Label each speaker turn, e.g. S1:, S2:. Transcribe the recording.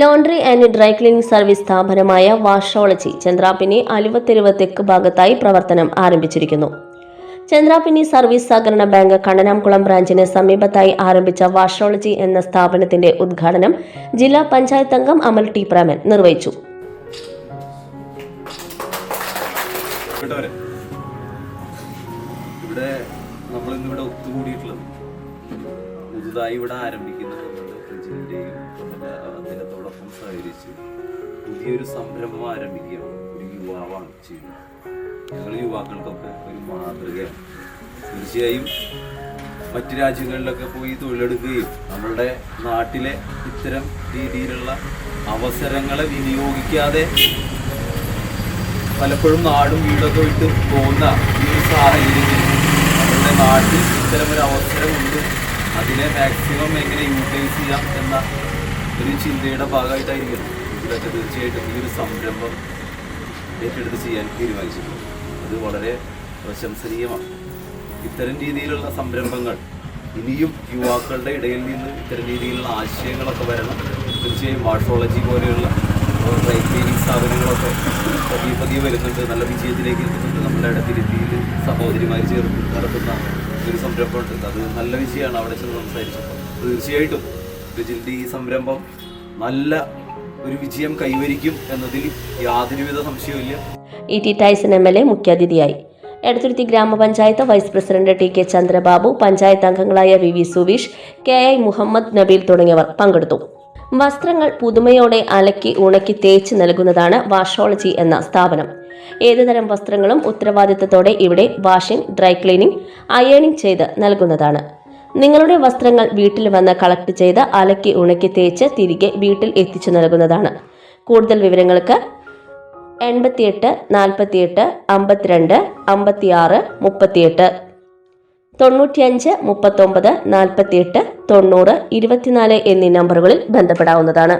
S1: Laundry and dry cleaning service സ്ഥാപനമായ Washology Chandrapini അലുവത്തെരുവ് തെക്ക് ഭാഗത്തായി പ്രവർത്തനം ആരംഭിച്ചിരിക്കുന്നു. ചന്ദ്രാപിനി സർവീസ് സഹകരണ ബാങ്ക് കണ്ണനാംകുളം ബ്രാഞ്ചിന് സമീപത്തായി ആരംഭിച്ച വാഷോളജി എന്ന സ്ഥാപനത്തിന്റെ ഉദ്ഘാടനം ജില്ലാ പഞ്ചായത്ത് അംഗം അമൽ ടി പ്രേമൻ നിർവഹിച്ചു.
S2: ഇവിടെ നമ്മൾ ഇന്നിവിടെ ഒത്തുകൂടിയിട്ടുള്ളത് പുതുതായി ഇവിടെ ആരംഭിക്കുന്ന നമ്മുടെ അദ്ദേഹത്തോടൊപ്പം സഹകരിച്ച് പുതിയൊരു സംരംഭം ആരംഭിക്കുകയാണ്. ഒരു യുവാവാണ് ചെയ്യുന്നത്. ഞങ്ങൾ യുവാക്കൾക്കൊക്കെ ഒരു മാതൃകയാണ്. തീർച്ചയായും മറ്റു രാജ്യങ്ങളിലൊക്കെ പോയി തൊഴിലെടുക്കുകയും നമ്മളുടെ നാട്ടിലെ ഇത്തരം രീതിയിലുള്ള അവസരങ്ങളെ വിനിയോഗിക്കാതെ പലപ്പോഴും നാടും വീടൊക്കെ വിട്ട് പോകുന്ന ഈ ഒരു സാഹചര്യത്തിൽ നമ്മുടെ നാട്ടിൽ ഇത്തരം ഒരു അവസരമുണ്ട് അതിനെ മാക്സിമം എങ്ങനെ യൂട്ടിലൈസ് ചെയ്യാം എന്ന ഒരു ചിന്തയുടെ ഭാഗമായിട്ടായിരിക്കും ഇതൊക്കെ തീർച്ചയായിട്ടും ഈ ഒരു സംരംഭം ഏറ്റെടുത്ത് ചെയ്യാൻ തീരുമാനിച്ചിട്ടുണ്ട് അത് വളരെ പ്രശംസനീയമാണ്. ഇത്തരം രീതിയിലുള്ള സംരംഭങ്ങൾ ഇനിയും യുവാക്കളുടെ ഇടയിൽ നിന്ന് ഇത്തരം രീതിയിലുള്ള ആശയങ്ങളൊക്കെ വരണം. തീർച്ചയായും വാഷോളജി പോലെയുള്ള ഡ്രൈ സ്ഥാപനങ്ങളൊക്കെ പതിയെ പതിയെ വരുന്നുണ്ട്. നല്ല വിജയത്തിലേക്ക് എത്തുന്നുണ്ട് നമ്മുടെ രീതിയിൽ സഹോദരിമാർ ചേർത്ത് നടത്തുന്ന ഒരു സംരംഭമുണ്ട്. അത് നല്ല വിഷയമാണ് അവിടെ ചെന്ന് സംസാരിച്ചപ്പോൾ. തീർച്ചയായിട്ടും രജിലിന്റെ ഈ സംരംഭം നല്ല ഒരു വിജയം കൈവരിക്കും എന്നതിൽ യാതൊരുവിധ സംശയവുമില്ല.
S1: E T Tyson M L A മുഖ്യാതിഥിയായി. എടത്തുരുത്തി ഗ്രാമപഞ്ചായത്ത് vice president T K Chandrababu panchayat അംഗങ്ങളായ V V Suveesh K I Muhammad Nabeel തുടങ്ങിയവർ പങ്കെടുത്തു. വസ്ത്രങ്ങൾ പുതുമയോടെ അലക്കി ഉണക്കി തേച്ച് നൽകുന്നതാണ് വാഷോളജി എന്ന സ്ഥാപനം. ഏതുതരം വസ്ത്രങ്ങളും ഉത്തരവാദിത്തത്തോടെ ഇവിടെ വാഷിംഗ് ഡ്രൈ ക്ലീനിംഗ് അയേണിംഗ് ചെയ്ത് നൽകുന്നതാണ്. നിങ്ങളുടെ വസ്ത്രങ്ങൾ വീട്ടിൽ വന്ന് കളക്ട് ചെയ്ത് അലക്കി ഉണക്കി തേച്ച് തിരികെ വീട്ടിൽ എത്തിച്ചു നൽകുന്നതാണ്. കൂടുതൽ വിവരങ്ങൾക്ക് എൺപത്തിയെട്ട് നാൽപ്പത്തിയെട്ട് അമ്പത്തിരണ്ട് അമ്പത്തിയാറ് മുപ്പത്തിയെട്ട്. തൊണ്ണൂറ്റിയഞ്ച് മുപ്പത്തൊമ്പത് നാൽപ്പത്തിയെട്ട് തൊണ്ണൂറ് ഇരുപത്തിനാല് എന്നീ നമ്പറുകളിൽ ബന്ധപ്പെടാവുന്നതാണ്.